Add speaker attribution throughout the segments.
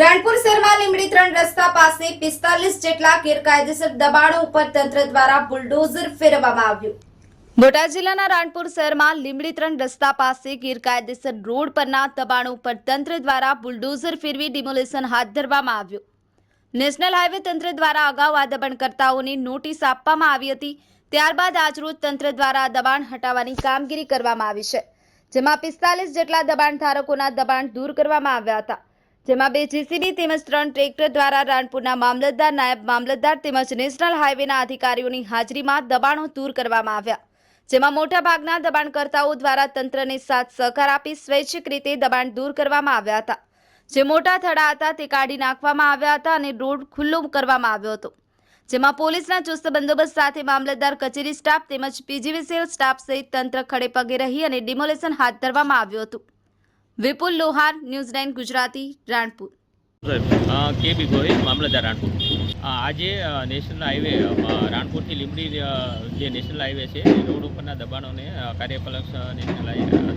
Speaker 1: રાણપુર શહેરમાં લીમડી ત્રણ રસ્તા પાસે પિસ્તાલીસ જેટલા ગેરકાયદેસર દબાણો ઉપર તંત્ર દ્વારા બુલડોઝર ફેરવવામાં આવ્યું. બોટાદ જિલ્લાના રાણપુર શહેરમાં લીમડી ત્રણ રસ્તા પાસે ગેરકાયદેસર રોડ પરના દબાણો ઉપર તંત્ર દ્વારા બુલડોઝર ફેરવી ડિમોલેશન હાથ ધરવામાં આવ્યું. નેશનલ હાઈવે તંત્ર દ્વારા અગાઉ આ દબાણકર્તાઓની નોટિસ આપવામાં આવી હતી. ત્યારબાદ આજરોજ તંત્ર દ્વારા દબાણ હટાવવાની કામગીરી કરવામાં આવી છે, જેમાં પિસ્તાલીસ જેટલા દબાણ ધારકોના દબાણ દૂર કરવામાં આવ્યા હતા. જેમાં બે જીસીબી તેમજ ત્રણ ટ્રેક્ટર દ્વારા રાણપુરના મામલતદાર નાયબ મામલતદાર તેમજ નેશનલ હાઈવેના અધિકારીઓની હાજરીમાં દબાણો દૂર કરવામાં આવ્યા. જેમાં મોટાભાગના દબાણકર્તાઓ દ્વારા તંત્રને સાથ સહકાર આપી સ્વૈચ્છિક રીતે દબાણ દૂર કરવામાં આવ્યા હતા. જે મોટા થડા હતા તે કાઢી નાખવામાં આવ્યા હતા અને રોડ ખુલ્લો કરવામાં આવ્યો હતો. જેમાં પોલીસના ચુસ્ત બંદોબસ્ત સાથે મામલતદાર કચેરી સ્ટાફ તેમજ પીજીવીસીએલ સ્ટાફ સહિત તંત્ર ખડે પગે રહી અને ડિમોલેશન હાથ ધરવામાં આવ્યું હતું. Vipul Lohar, news nine Gujarati, Ranpur.
Speaker 2: K B Gohil મામલતદાર રાણપુર. આજે નેશનલ હાઈવે રાણપુરથી લીંબડી જે નેશનલ હાઈવે છે એ રોડ ઉપરના દબાણોને કાર્યપાલક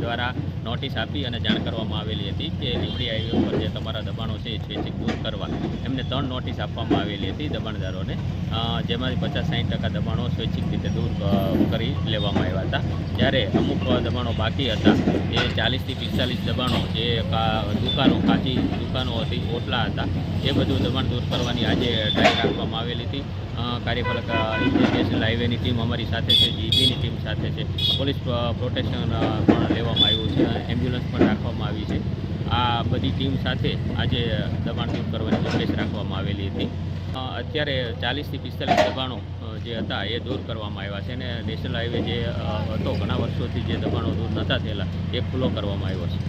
Speaker 2: દ્વારા નોટિસ આપી અને જાણ કરવામાં આવેલી હતી કે લીંબડી હાઈવે ઉપર જે તમારા દબાણો છે એ સ્વૈચ્છિક દૂર કરવા. એમને ત્રણ નોટિસ આપવામાં આવેલી હતી દબાણદારોને. જેમાંથી પચાસ સાઠ ટકા દબાણો સ્વૈચ્છિક રીતે દૂર કરી લેવામાં આવ્યા હતા. જ્યારે અમુક દબાણો બાકી હતા, એ ચાલીસથી પિસ્તાલીસ દબાણો જે દુકાનો, કાચી દુકાનો હતી, ઓટલા હતા, એ બધું દબાણ દૂર કરવાની આજે ટ્રાય રાખવામાં આવેલી હતી. કાર્યપાલક નેશનલ હાઈવેની ટીમ અમારી સાથે છે, જીબીની ટીમ સાથે છે. પોલીસ પ્રોટેક્શન પણ લેવામાં આવ્યું એમ્બ્યુલન્સ પણ રાખવામાં આવી છે. આ બધી ટીમ સાથે આજે દબાણ દૂર કરવાની ઝુંબેશ રાખવામાં આવેલી હતી. અત્યારે ચાલીસથી પિસ્તાલીસ દબાણો જે હતા એ દૂર કરવામાં આવ્યા છે અને નેશનલ હાઈવે જે હતો, ઘણા વર્ષોથી જે દબાણો દૂર નહોતા થયેલા, એ ખુલ્લો કરવામાં આવ્યો છે.